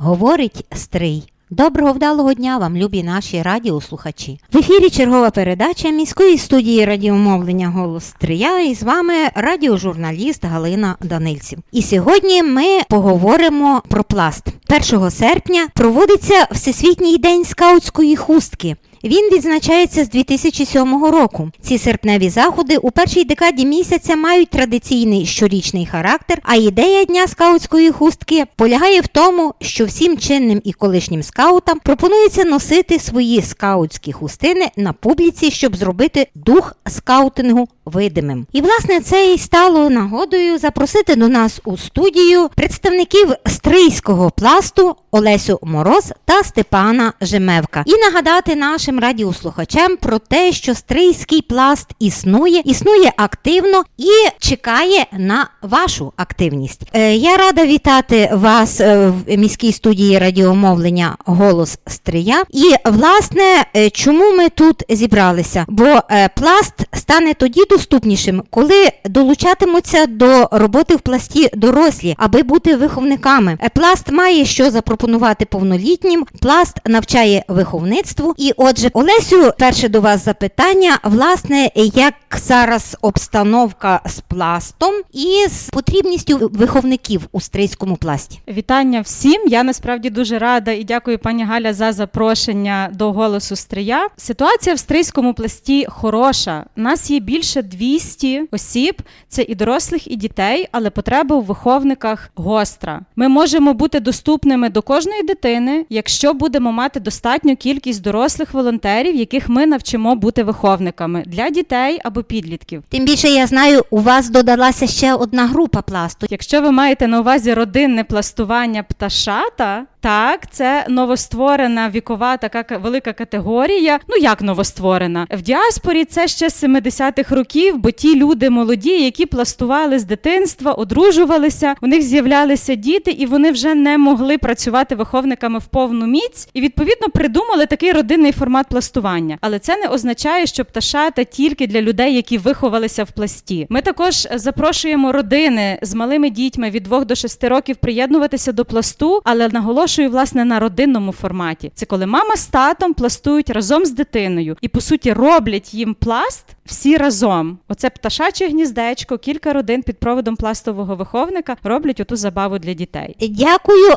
Говорить Стрий. Доброго вдалого дня вам, любі наші радіослухачі. В ефірі чергова передача міської студії радіомовлення Голос Стрия і з вами радіожурналіст Галина Данильців. І сьогодні ми поговоримо про пласт. 1 серпня проводиться Всесвітній день скаутської хустки. Він відзначається з 2007 року. Ці серпневі заходи у першій декаді місяця мають традиційний щорічний характер, а ідея дня скаутської хустки полягає в тому, що всім чинним і колишнім скаутам пропонується носити свої скаутські хустини на публіці, щоб зробити дух скаутингу видимим. І власне це і стало нагодою запросити до нас у студію представників стрийського пласту Олесю Мороз та Степана Жемевка і нагадати нашим радіослухачам про те, що стрийський пласт існує, існує активно і чекає на вашу активність. Е, я рада вітати вас е, в міській студії радіомовлення Голос Стрия. І власне, е, чому ми тут зібралися? Бо пласт стане тоді доступнішим, коли долучатимуться до роботи в пласті дорослі, аби бути виховниками. Пласт має що запропонувати повнолітнім. Пласт навчає виховництву. І отже, Олесю, перше до вас запитання. Власне, як зараз обстановка з пластом і з потрібністю виховників у стрийському пласті? Вітання всім. Я насправді дуже рада і дякую пані Галя за запрошення до голосу Стрия. Ситуація в стрийському пласті хороша. Нас є більше 200 осіб, це і дорослих, і дітей, але потреба у виховниках гостра. Ми можемо бути доступними до кожної дитини, якщо будемо мати достатню кількість дорослих волонтерів, яких ми навчимо бути виховниками для дітей або підлітків. Тим більше я знаю, у вас додалася ще одна група пласту. Якщо ви маєте на увазі родинне пластування пташата, так, це новостворена вікова така ка- велика категорія. Ну як новостворена? В діаспорі це ще з 70-х років, бо ті люди молоді, які пластували з дитинства, одружувалися, у них з'являлися діти, і вони вже не могли працювати виховниками в повну міць. І відповідно придумали такий родинний формат пластування. Але це не означає, що пташата тільки для людей, які виховалися в пласті. Ми також запрошуємо родини з малими дітьми від 2 до 6 років приєднуватися до пласту, але наголошую власне на родинному форматі. Це коли мама з татом пластують разом з дитиною і по суті роблять їм пласт всі разом. Оце пташаче гніздечко, кілька родин під проводом пластового виховника роблять оту забаву для дітей. Дякую.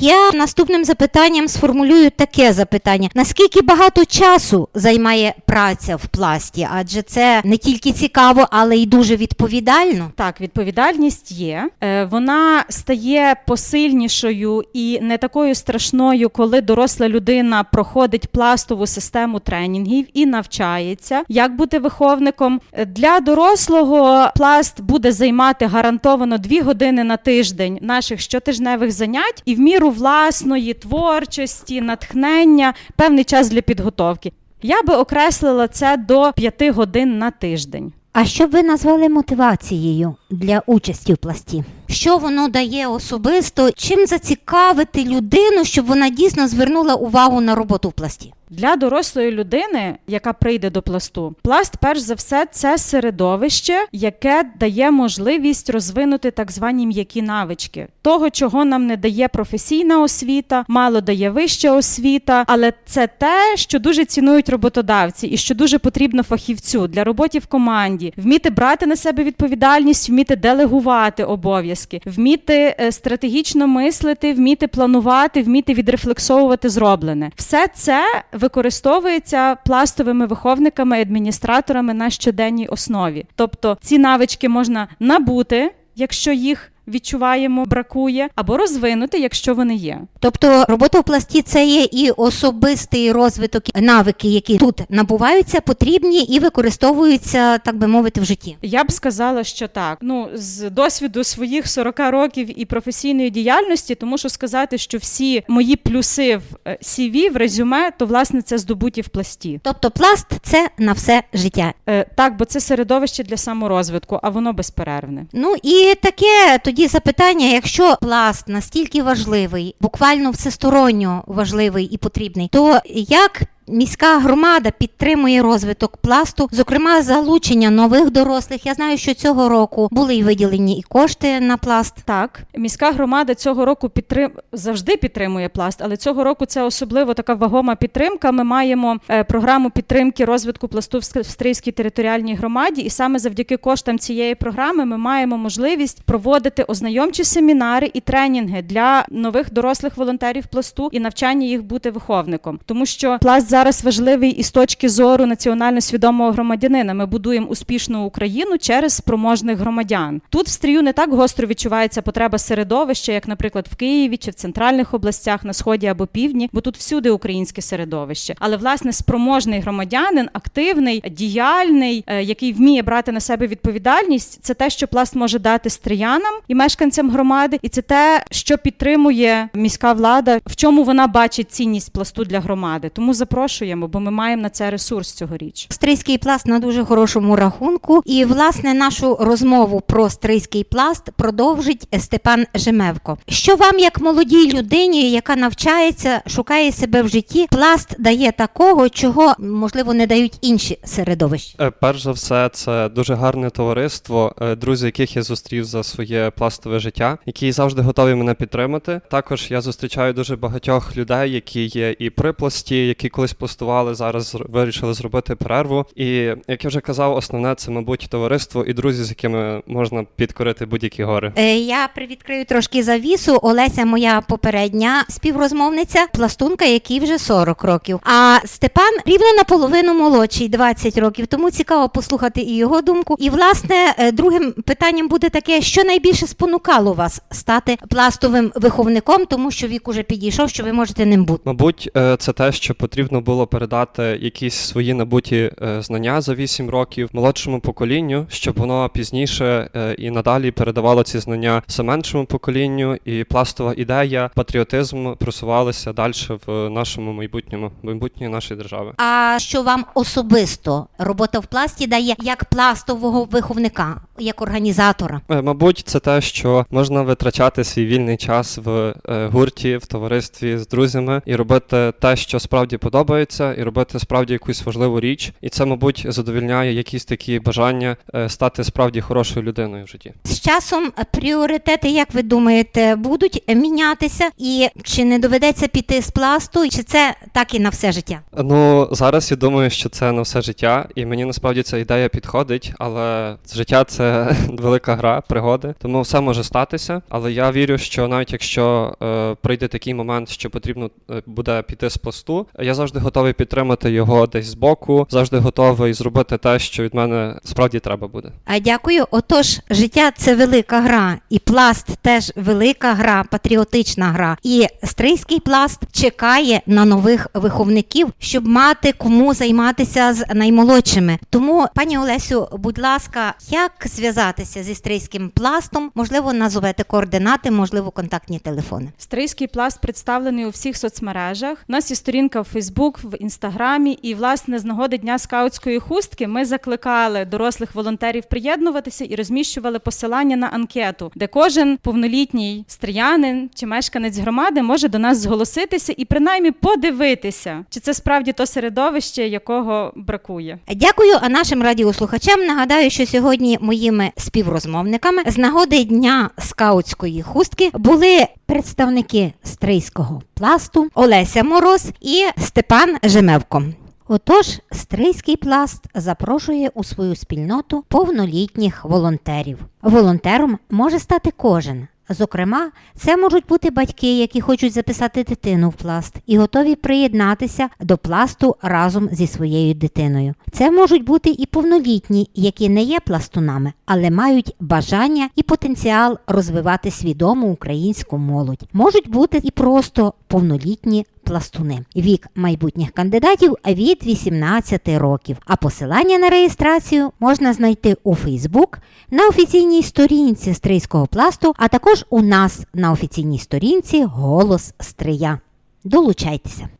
Я наступним запитанням сформулюю таке запитання: наскільки багато часу займає праця в пласті? Адже це не тільки цікаво, але й дуже відповідально. Так, відповідальність є. Е, Вона стає посильнішою і не такою страшною, коли доросла людина проходить пластову систему тренінгів і навчається, як бути виховником. Для дорослого пласт буде займати гарантовано дві години на тиждень наших щотижневих занять і в міру власної творчості, натхнення, певний час для підготовки. Я би окреслила це до п'яти годин на тиждень. А що б ви назвали мотивацією для участі в пласті? Що воно дає особисто? Чим зацікавити людину, щоб вона дійсно звернула увагу на роботу в пласті? Для дорослої людини, яка прийде до пласту, пласт, перш за все, це середовище, яке дає можливість розвинути так звані м'які навички. Того, чого нам не дає професійна освіта, мало дає вища освіта, але це те, що дуже цінують роботодавці, і що дуже потрібно фахівцю для роботи в команді, вміти брати на себе відповідальність, вміти делегувати обов'язки, вміти е, стратегічно мислити, вміти планувати, вміти відрефлексовувати зроблене. Все це використовується пластовими виховниками і адміністраторами на щоденній основі. Тобто ці навички можна набути, якщо їх відчуваємо, бракує, або розвинути, якщо вони є. Тобто робота в пласті це є і особистий розвиток, навики, які тут набуваються, потрібні і використовуються, так би мовити, в житті. Я б сказала, що так. Ну, з досвіду своїх 40 років і професійної діяльності, тому що сказати, що всі мої плюси в е, CV, в резюме, то власне це здобуті в пласті. Тобто пласт це на все життя. Е, так, бо це середовище для саморозвитку, а воно безперервне. Ну і таке тоді запитання: якщо пласт настільки важливий, буквально всесторонньо важливий і потрібний, то як міська громада підтримує розвиток пласту, зокрема залучення нових дорослих? Я знаю, що цього року були й виділені і кошти на пласт. Так, міська громада цього року підтрим... завжди підтримує пласт, але цього року це особливо така вагома підтримка. Ми маємо е, програму підтримки розвитку пласту в Стрийській територіальній громаді, і саме завдяки коштам цієї програми ми маємо можливість проводити ознайомчі семінари і тренінги для нових дорослих волонтерів пласту і навчання їх бути виховником, тому що пласт зараз важливий і з точки зору національно свідомого громадянина. Ми будуємо успішну Україну через спроможних громадян. Тут в стрію не так гостро відчувається потреба середовища, як, наприклад, в Києві чи в центральних областях на сході або півдні, бо тут всюди українське середовище. Але власне спроможний громадянин, активний, діяльний, е, який вміє брати на себе відповідальність, це те, що пласт може дати стріянам і мешканцям громади, і це те, що підтримує міська влада, в чому вона бачить цінність пласту для громади. Тому запрошуємо, бо ми маємо на це ресурс цьогоріч. Стрийський пласт на дуже хорошому рахунку. І власне нашу розмову про стрийський пласт продовжить Степан Жемевко. Що вам, як молодій людині, яка навчається, шукає себе в житті, пласт дає такого, чого можливо не дають інші середовища? Е, Перш за все, це дуже гарне товариство, е, друзі, яких я зустрів за своє пластове життя, які завжди готові мене підтримати. Також я зустрічаю дуже багатьох людей, які є і при пласті, які колись пластували, зараз вирішили зробити перерву. І як я вже казав, основне це, мабуть, товариство і друзі, з якими можна підкорити будь-які гори. Е, Я привідкрию трошки завісу. Олеся, моя попередня співрозмовниця, пластунка, якій вже 40 років. А Степан рівно наполовину молодший, 20 років. Тому цікаво послухати і його думку. І власне е, другим питанням буде таке, що найбільше спонукало вас стати пластовим виховником, тому що вік уже підійшов, що ви можете ним бути. Мабуть, е, це те, що потрібно було передати якісь свої набуті е, знання за 8 років молодшому поколінню, щоб воно пізніше е, і надалі передавало ці знання все меншому поколінню, і пластова ідея, патріотизм просувалися далі в нашому майбутньому майбутньої нашої держави. А що вам особисто робота в пласті дає як пластового виховника, як організатора? Е, Мабуть, це те, що можна витрачати свій вільний час в е, гурті, в товаристві з друзями і робити те, що справді подобається, і робити справді якусь важливу річ. І це, мабуть, задовільняє якісь такі бажання е, стати справді хорошою людиною в житті. З часом пріоритети, як ви думаєте, будуть мінятися, і чи не доведеться піти з пласту, чи це так і на все життя? Ну зараз я думаю, що це на все життя, і мені насправді ця ідея підходить, але життя це велика гра, пригоди, тому все може статися. Але я вірю, що навіть якщо е, прийде такий момент, що потрібно е, буде піти з пласту, я завжди готовий підтримати його десь збоку, завжди готовий зробити те, що від мене справді треба буде. А дякую. Отож, життя це велика гра, і пласт теж велика гра, патріотична гра. І стрийський пласт чекає на нових виховників, щоб мати кому займатися з наймолодшими. Тому, пані Олесю, будь ласка, як зв'язатися зі стрийським пластом? Можливо, назовете координати, можливо, контактні телефони. Стрийський пласт представлений у всіх соцмережах. У нас є сторінка в Фейсбук, в інстаграмі. І власне з нагоди дня скаутської хустки ми закликали дорослих волонтерів приєднуватися і розміщували посилання на анкету, де кожен повнолітній стріянин чи мешканець громади може до нас зголоситися і принаймні подивитися, чи це справді то середовище, якого бракує. Дякую, а нашим радіослухачам нагадаю, що сьогодні моїми співрозмовниками з нагоди дня скаутської хустки були представники стрийського пласту Олеся Мороз і Степан Жемевко. Отож, стрийський пласт запрошує у свою спільноту повнолітніх волонтерів. Волонтером може стати кожен. Зокрема, це можуть бути батьки, які хочуть записати дитину в пласт і готові приєднатися до пласту разом зі своєю дитиною. Це можуть бути і повнолітні, які не є пластунами, але мають бажання і потенціал розвивати свідому українську молодь. Можуть бути і просто повнолітні пластуни. Вік майбутніх кандидатів від 18 років. А посилання на реєстрацію можна знайти у Фейсбук на офіційній сторінці Стрийського пласту, а також у нас на офіційній сторінці Голос Стрия. Долучайтеся!